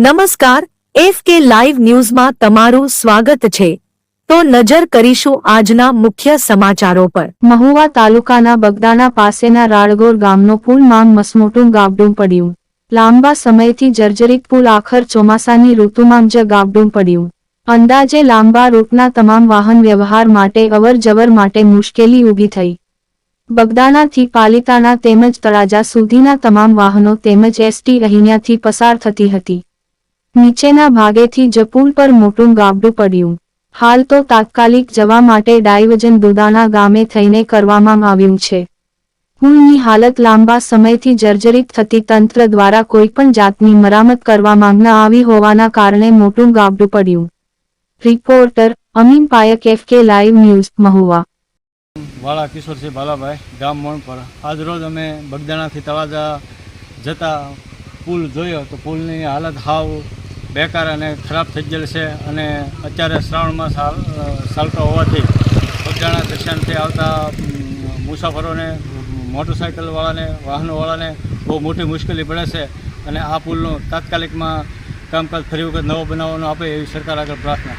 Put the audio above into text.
નમસ્કાર, F K live ન્યૂઝમાં તમારું સ્વાગત છે. તો નજર કરીશું આજના મુખ્ય સમાચારો પર. મહુવા તાલુકાના બગદાના પાસેના રાળગોર ગામનો પુલમાં મસમોટું ગાબડું પડ્યું. લાંબા સમયથી જર્જરિત પુલ આખર ચોમાસાની ઋતુમાં જ ગાબડું પડ્યું. અંદાજે લાંબા રૂટના તમામ વાહન વ્યવહાર માટે અવર જવર માટે મુશ્કેલી ઊભી થઈ. બગદાનાથી પાલિતાણા તેમજ તળાજા સુધીના તમામ વાહનો તેમજ એસટી અહીંયાથી પસાર થતી હતી. નીચેના ભાગેથી જ પુલ પર મોટું ગાબડું પડ્યું. હાલ તો તાત્કાલિક જવા માટે ડાયવજન દુદાના ગામે થઈને કરવામાં આવ્યું છે. પુલની હાલત લાંબા સમયથી જર્જરિત થતી તંત્ર દ્વારા કોઈપણ જાતની મરામત કરવામાં ન આવી હોવાના કારણે મોટું ગાબડું પડ્યું. Reporter Amin Payak, F K live news, Mahuva. વાળા કિશોરસિંહ ભાલાભાઈ, ગામ મણપર. આજરોજ અમે બગદાણાથી તળાજા જતા પુલ જોયો તો પુલની હાલત હાવ બેકાર અને ખરાબ થઈ ગયેલ છે અને અત્યારે શ્રાવણમાં ચાલતો હોવાથી બગદાણા દર્શનથી આવતા મુસાફરોને મોટરસાઇકલવાળાને વાહનોવાળાને બહુ મોટી મુશ્કેલી પડે છે અને આ પુલનું તાત્કાલિકમાં કામકાજ ફરી વખત નવો બનાવવાનો આપે એવી સરકાર આગળ પ્રાર્થના.